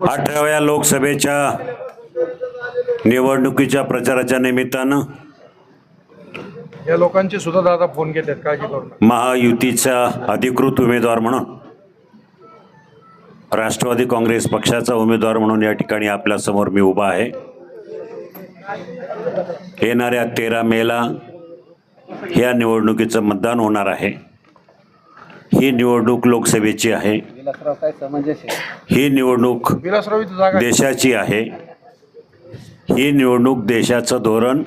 अठराव्या लोकसभेच्या निवडणुकीच्या प्रचाराच्या निमित्तानं या लोकांचे सुद्धा दादा फोन घेतात काळजी करू नका. महायुतीचा अधिकृत उमेदवार म्हणून राष्ट्रवादी काँग्रेस पक्षाचा उमेदवार म्हणून या ठिकाणी आपल्यासमोर मी उभा आहे. येणाऱ्या तेरा मेला या निवडणुकीचं मतदान होणार आहे. ही निवडणूक लोकसभेची आहे. ही निवडणूक देशाची आहे. ही निवडणूक देशाचं धोरण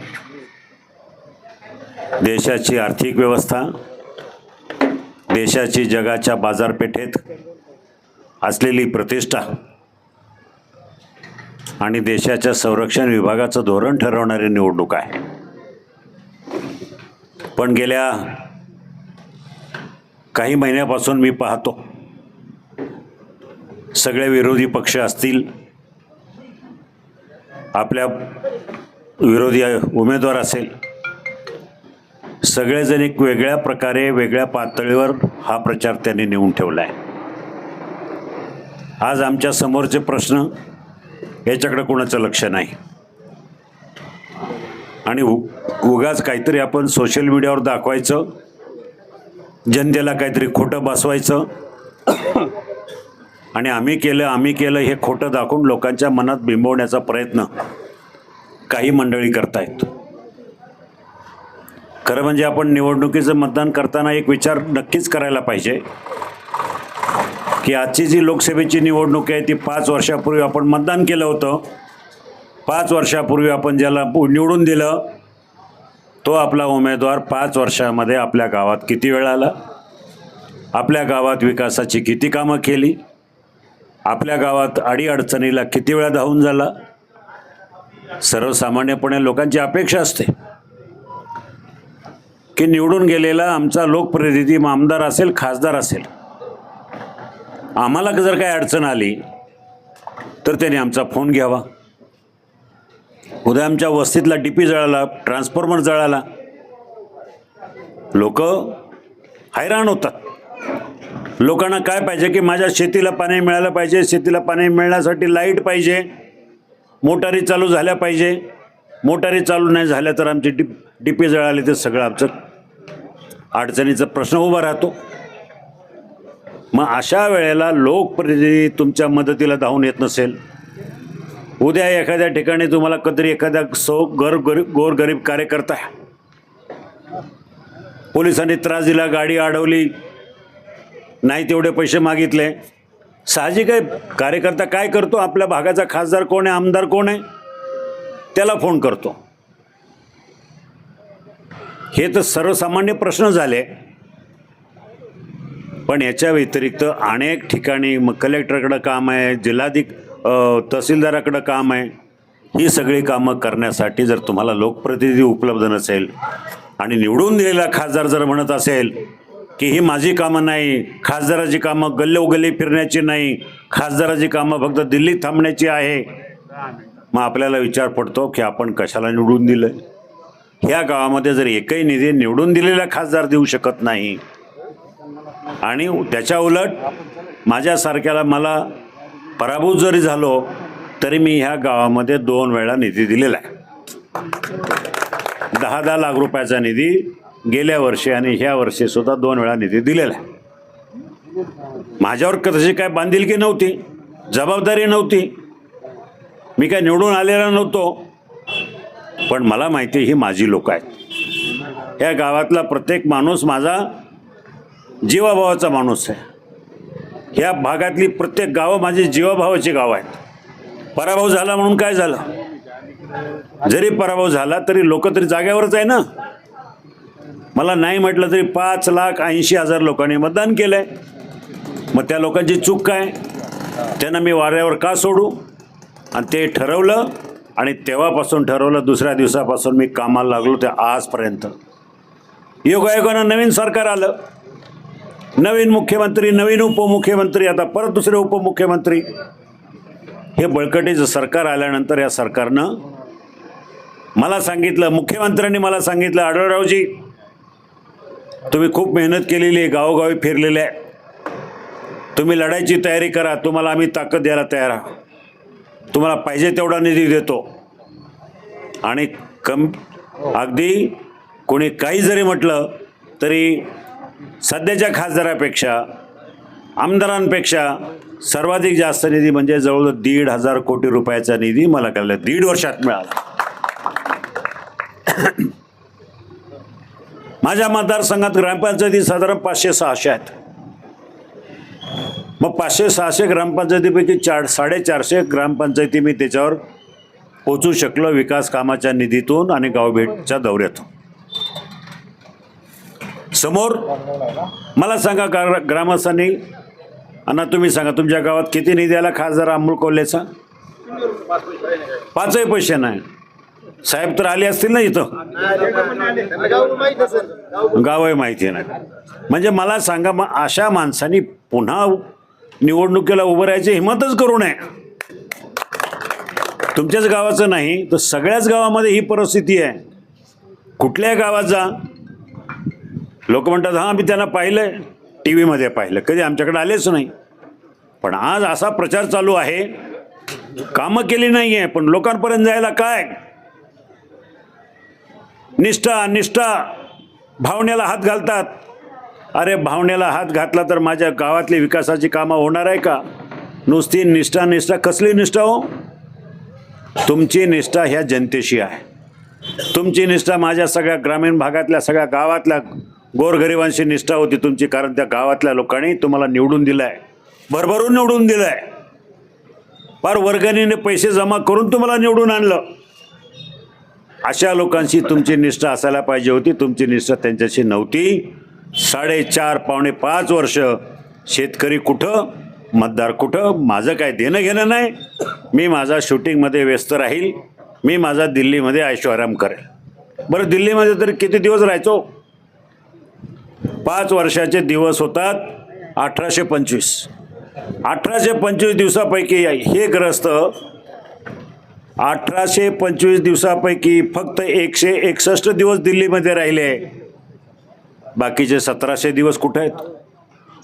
देशाची आर्थिक व्यवस्था देशाची जगाच्या बाजारपेठेत असलेली प्रतिष्ठा आणि देशाच्या संरक्षण विभागाचं धोरण ठरवणारी निवडणूक आहे. पण गेल्या काही महिन्यापासून मी पाहतो. सगळे विरोधी पक्ष असतील. आपल्या विरोधी उमेदवार असेल. सगळेजण एक वेगळ्या प्रकारे वेगळ्या पातळीवर हा प्रचार त्यांनी नेऊन ठेवला आहे. आज आमच्या समोरचे प्रश्न याच्याकडे कोणाचं लक्ष नाही. आणि उ उगाच काहीतरी आपण सोशल मीडियावर दाखवायचं जनतेला काहीतरी खोटं बसवायचं. आणि आम्ही केलं आम्ही केलं हे खोटं दाखवून लोकांच्या मनात बिंबवण्याचा प्रयत्न काही मंडळी करतायत. खरं म्हणजे आपण निवडणुकीचं मतदान करताना एक विचार नक्कीच करायला पाहिजे. की आजची जी लोकसभेची निवडणूक आहे ती पाच वर्षापूर्वी आपण मतदान केलं होतं. पाच वर्षापूर्वी आपण ज्याला निवडून दिलं तो आपला उमेदवार पाच वर्षामध्ये आपल्या गावात किती वेळ आला? आपल्या गावात विकासाची किती कामं केली? आपल्या गावात अडीअडचणीला किती वेळा धावून झाला? सर्वसामान्यपणे लोकांची अपेक्षा असते की निवडून गेलेला आमचा लोकप्रतिनिधी आमदार असेल खासदार असेल. आम्हाला जर काही अडचण आली तर त्याने आमचा फोन घ्यावा. उद्या आमच्या वस्तीतला डीपी जळाला ट्रान्सफॉर्मर जळाला. लोक हैराण होतात. लोकांना काय पाहिजे की माझ्या शेतीला पाणी मिळालं पाहिजे शेतीला पाणी मिळण्यासाठी लाइट पाहिजे मोटारी चालू झाल्या पाहिजे. मोटारी चालू नाही झाल्या तर आमची डीप डीपी जळाली तर सगळं आमचं अडचणीचा प्रश्न उभा राहतो. मग अशा वेळेला लोकप्रतिनिधी तुमच्या मदतीला धावून येत नसेल उद्या एखाद्या ठिकाणी तुम्हाला कधीतरी एखाद्या सो गर गरीब गोरगरीब कार्यकर्ता पोलिसांनी त्रास दिला गाडी अडवली नाही तेवढे पैसे मागितले. साहजिक आहे कार्यकर्ता काय करतो? आपल्या भागाचा खासदार कोण आहे आमदार कोण आहे? त्याला फोन करतो. हे तर सर्वसामान्य प्रश्न झाले. पण याच्या व्यतिरिक्त अनेक ठिकाणी मग कलेक्टरकडं काम आहे जिल्हाधिक तहसीलदाराकडं काम आहे. ही सगळी कामं करण्यासाठी जर तुम्हाला लोकप्रतिनिधी उपलब्ध नसेल आणि निवडून दिलेला खासदार जर म्हणत असेल की ही माझी कामं नाही खासदाराची कामं गल्लोगल्ली फिरण्याची नाही खासदाराची कामं फक्त दिल्लीत थांबण्याची आहे मग आपल्याला विचार पडतो की आपण कशाला निवडून दिलं ह्या गावामध्ये जर एकही निधी निवडून दिलेला खासदार देऊ शकत नाही आणि त्याच्या उलट माझ्यासारख्याला मला पराभूत जरी झालो तरी मी ह्या गावामध्ये दोन वेळा निधी दिलेला आहे. दहा दहा लाख रुपयाचा निधी गेल्या वर्षी आणि ह्या वर्षी सुद्धा दोन वेळा निधी दिलेला आहे. माझ्यावर कशी तशी काय बांधिलकी नव्हती जबाबदारी नव्हती. मी काय निवडून आलेला नव्हतो. पण मला माहिती ही माझी लोक आहेत. या गावातला प्रत्येक माणूस माझा जीवाभावाचा माणूस आहे. ह्या भागातली प्रत्येक गावं माझी जीवाभावाची गावं आहेत. पराभव झाला म्हणून काय झालं? जरी पराभव झाला तरी लोक तरी जाग्यावरच आहे ना? मला नाही म्हटलं तरी पाच लाख ऐंशी हजार लोकांनी मतदान केलं आहे मग त्या लोकांची चूक काय? त्यांना मी वाऱ्यावर का सोडू? आणि ते ठरवलं आणि तेव्हापासून ठरवलं दुसऱ्या दिवसापासून मी कामाला लागलो ते आजपर्यंत. योगायोगानं नवीन सरकार आलं. नवीन मुख्यमंत्री नवीन उपमुख्यमंत्री आता परत दुसरे उपमुख्यमंत्री. हे बळकटीचं सरकार आल्यानंतर या सरकारनं मला सांगितलं मुख्यमंत्र्यांनी मला सांगितलं आढळरावजी तुम्ही खूप मेहनत केलेली आहे गावोगावी फिरलेले आहे. तुम्ही लढायची तयारी करा तुम्हाला आम्ही ताकद द्यायला तयार आहोत. तुम्हाला पाहिजे तेवढा निधी देतो. आणि कम अगदी कोणी काही जरी म्हटलं तरी सध्याच्या खासदारापेक्षा आमदारांपेक्षा सर्वाधिक जास्त निधी म्हणजे जवळ दीड हजार कोटी रुपयाचा निधी मला कळला. दीड वर्षात मिळाला. माझ्या मतदारसंघात ग्रामपंचायती साधारण पाचशे सहाशे आहेत. मग पाचशे सहाशे ग्रामपंचायतीपैकी चार साडेचारशे ग्रामपंचायती मी त्याच्यावर पोचू शकलो विकास कामाच्या निधीतून आणि गावभेटच्या दौऱ्यातून. समोर? मला सांगा ग्रामस्थांनी अण्णा तुम्ही सांगा तुमच्या गावात किती निधी आला खासदार अमोल कोल्हेचा? पाचही पैसे नाही. साहेब तर आले असतील ना इथं? गावही माहिती नाही म्हणजे मला सांगा मग अशा माणसांनी पुन्हा निवडणुकीला उभं राहायची हिंमतच करू नये. तुमच्याच गावाचं नाही तर सगळ्याच गावामध्ये ही परिस्थिती आहे. कुठल्या गावात जा लोक म्हणतात हां आम्ही त्यांना पाहिलं टी व्हीमध्ये पाहिलं. कधी आमच्याकडे आलेच नाही. पण आज असा प्रचार चालू आहे कामं केली नाही आहे पण लोकांपर्यंत जायला काय? निष्ठा निष्ठा भावनेला हात घालतात. अरे भावनेला हात घातला तर माझ्या गावातली विकासाची कामं होणार आहे का? नुसती निष्ठा निष्ठा कसली निष्ठा हो? तुमची निष्ठा ह्या जनतेशी आहे. तुमची निष्ठा माझ्या सगळ्या ग्रामीण भागातल्या सगळ्या गावातल्या गोरगरिबांशी निष्ठा होती तुमची कारण त्या गावातल्या लोकांनी तुम्हाला निवडून दिलं आहे भरभरून निवडून दिलं आहे फार वर्गणीने पैसे जमा करून तुम्हाला निवडून आणलं. अशा लोकांशी तुमची निष्ठा असायला पाहिजे होती. तुमची निष्ठा त्यांच्याशी नव्हती. साडेचार पावणे पाच वर्ष शेतकरी कुठं मतदार कुठं माझं काय देणं घेणं नाही. मी माझा शूटिंगमध्ये व्यस्त राहील. मी माझा दिल्लीमध्ये ऐशोआराम करेल. बरं दिल्लीमध्ये तरी किती दिवस राहायचो? पाच वर्षाचे दिवस होतात अठराशे पंचवीस. अठराशे पंचवीस दिवसापैकी हे ग्रस्त अठराशे पंचवीस दिवसापैकी फक्त एकशे एकसष्ट दिवस दिल्लीमध्ये राहिले. बाकीचे सतराशे दिवस कुठे आहेत?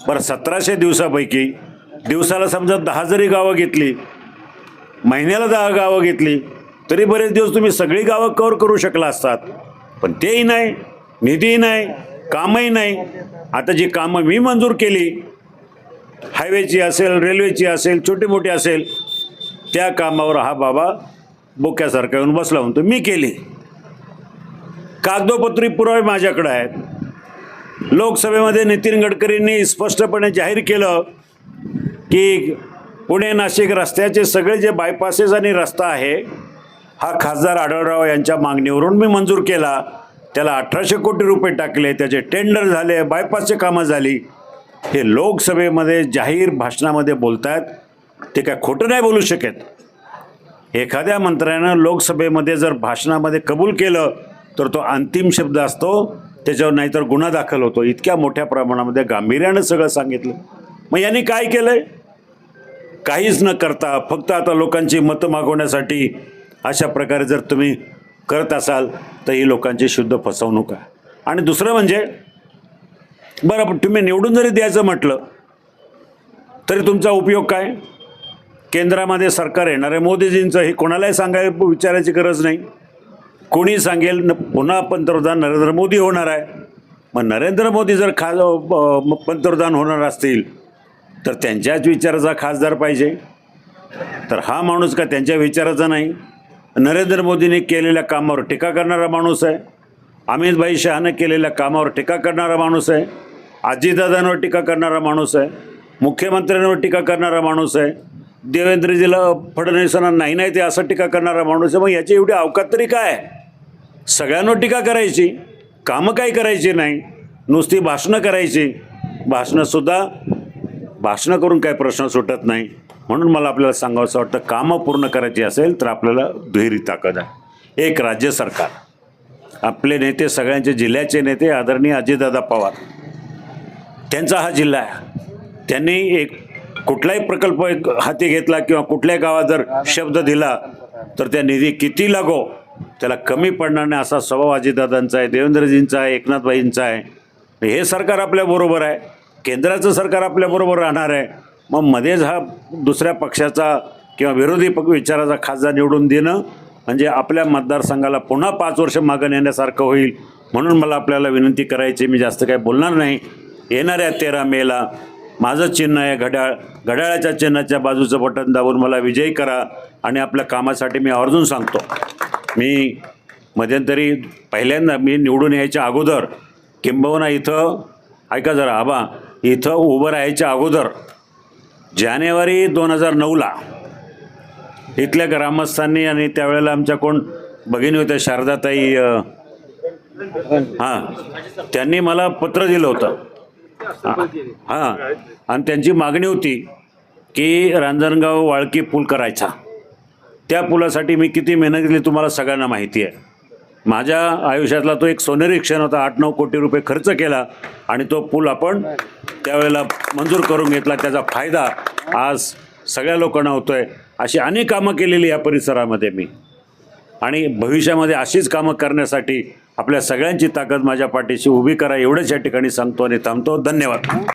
बरं सतराशे दिवसापैकी दिवसाला समजा दहा जरी गावं घेतली महिन्याला दहा गावं घेतली तरी बरेच दिवस तुम्ही सगळी गावं कव्हर करू शकला असतात. पण तेही नाही निधीही नाही कामही नाही. आता जी कामं मी मंजूर केली हायवेची असेल रेल्वेची असेल छोटी मोठी असेल त्या कामावर हा बाबा बोक्यासारखा येऊन बसला म्हणतो मी केली. कागदोपत्री पुरावे माझ्याकडे आहेत. लोकसभेमध्ये नितीन गडकरींनी स्पष्टपणे जाहीर केलं की पुणे नाशिक रस्त्याचे सगळे जे बायपासेस आणि रस्ता आहे हा खासदार आढळराव यांच्या मागणीवरून मी मंजूर केला. त्याला अठराशे कोटी रुपये टाकले त्याचे टेंडर झाले बायपासचे कामं झाली. हे लोकसभेमध्ये जाहीर भाषणामध्ये बोलतात ते काय खोटं नाही बोलू शकत. एखाद्या मंत्र्यानं लोकसभेमध्ये जर भाषणामध्ये कबूल केलं तर तो अंतिम शब्द असतो त्याच्यावर नाहीतर गुन्हा दाखल होतो. इतक्या मोठ्या प्रमाणामध्ये गांभीर्यानं सगळं सांगितलं. मग यांनी काय केलंय? काहीच न करता फक्त आता लोकांची मतं मागवण्यासाठी अशा प्रकारे जर तुम्ही करत असाल तर ही लोकांची शुद्ध फसवणूक आहे. आणि दुसरं म्हणजे बरं पण तुम्ही निवडून जरी द्यायचं म्हटलं तरी तुमचा उपयोग काय? केंद्रामध्ये सरकार येणार आहे मोदीजींचं हे कोणालाही सांगाय विचारायची गरज नाही. कोणी सांगेल न पुन्हा पंतप्रधान नरेंद्र मोदी होणार आहे. मग नरेंद्र मोदी जर खा पंतप्रधान होणार असतील तर त्यांच्याच विचाराचा खासदार पाहिजे. तर हा माणूस का त्यांच्या विचाराचा नाही? नरेंद्र मोदींनी केलेल्या कामावर टीका करणारा माणूस आहे. अमितभाई शहानं केलेल्या कामावर टीका करणारा माणूस आहे. आजीदादांवर टीका करणारा माणूस आहे. मुख्यमंत्र्यांवर टीका करणारा माणूस आहे. देवेंद्रजीला फडणवीसांना नाही नाही ते असं टीका करणारा माणूस आहे. मग याची एवढी अवकात तरी काय? सगळ्यांवर टीका करायची. कामं काही करायची नाही. नुसती भाषणं करायची. भाषणंसुद्धा भाषणं करून काही प्रश्न सुटत नाही. म्हणून मला आपल्याला सांगावंसं वाटतं कामं पूर्ण करायची असेल तर आपल्याला दुहेरी ताकद आहे. एक राज्य सरकार. आपले नेते सगळ्यांचे जिल्ह्याचे नेते आदरणीय अजितदादा पवार. त्यांचा हा जिल्हा आहे. त्यांनी एक कुठलाही प्रकल्प एक हाती घेतला किंवा कुठल्याही गावात जर शब्द दिला तर त्या निधी किती लागो त्याला कमी पडणार नाही असा स्वभाव अजितदादांचा आहे देवेंद्रजींचा आहे एकनाथबाईंचा आहे. हे सरकार आपल्याबरोबर आहे. केंद्राचं सरकार आपल्याबरोबर राहणार आहे. मग मध्येच हा दुसऱ्या पक्षाचा किंवा विरोधी पक्ष विचाराचा खासदार निवडून देणं म्हणजे आपल्या मतदारसंघाला पुन्हा पाच वर्ष मागं नेण्यासारखं होईल म्हणून मला आपल्याला विनंती करायची मी जास्त काही बोलणार नाही. येणाऱ्या तेरा मेला माझं चिन्ह आहे घड्याळ घड्याळाच्या चिन्हाच्या बाजूचं बटन दाबून मला विजयी करा आणि आपल्या कामासाठी मी आवर्जून सांगतो. मी मध्यंतरी पहिल्यांदा मी निवडून यायच्या अगोदर किंबहुना इथं ऐका जरा आबा इथं उभं राहायच्या अगोदर जानेवारी दोन हजार नऊला इथल्या ग्रामस्थांनी आणि त्यावेळेला आमच्या कोण भगिनी होत्या शारदाताई हां त्यांनी मला पत्र दिलं होतं. हां आणि त्यांची मागणी होती की रांजणगाव वाळकी पूल करायचा. त्या पुलासाठी मी किती मेहनत केली तुम्हाला सगळ्यांना माहिती आहे. माझ्या आयुष्यातला तो एक सोनेरी क्षण होता. आठ नऊ कोटी रुपये खर्च केला आणि तो पूल आपण त्यावेळेला मंजूर करून घेतला त्याचा फायदा आज सगळ्या लोकांना होतोय. अशी अनेक कामं केलेली या परिसरामध्ये मी. आणि भविष्यामध्ये अशीच कामं करण्यासाठी आपल्या सगळ्यांची ताकद माझ्या पाठीशी उभी करा एवढंच या ठिकाणी सांगतो आणि थांबतो. धन्यवाद.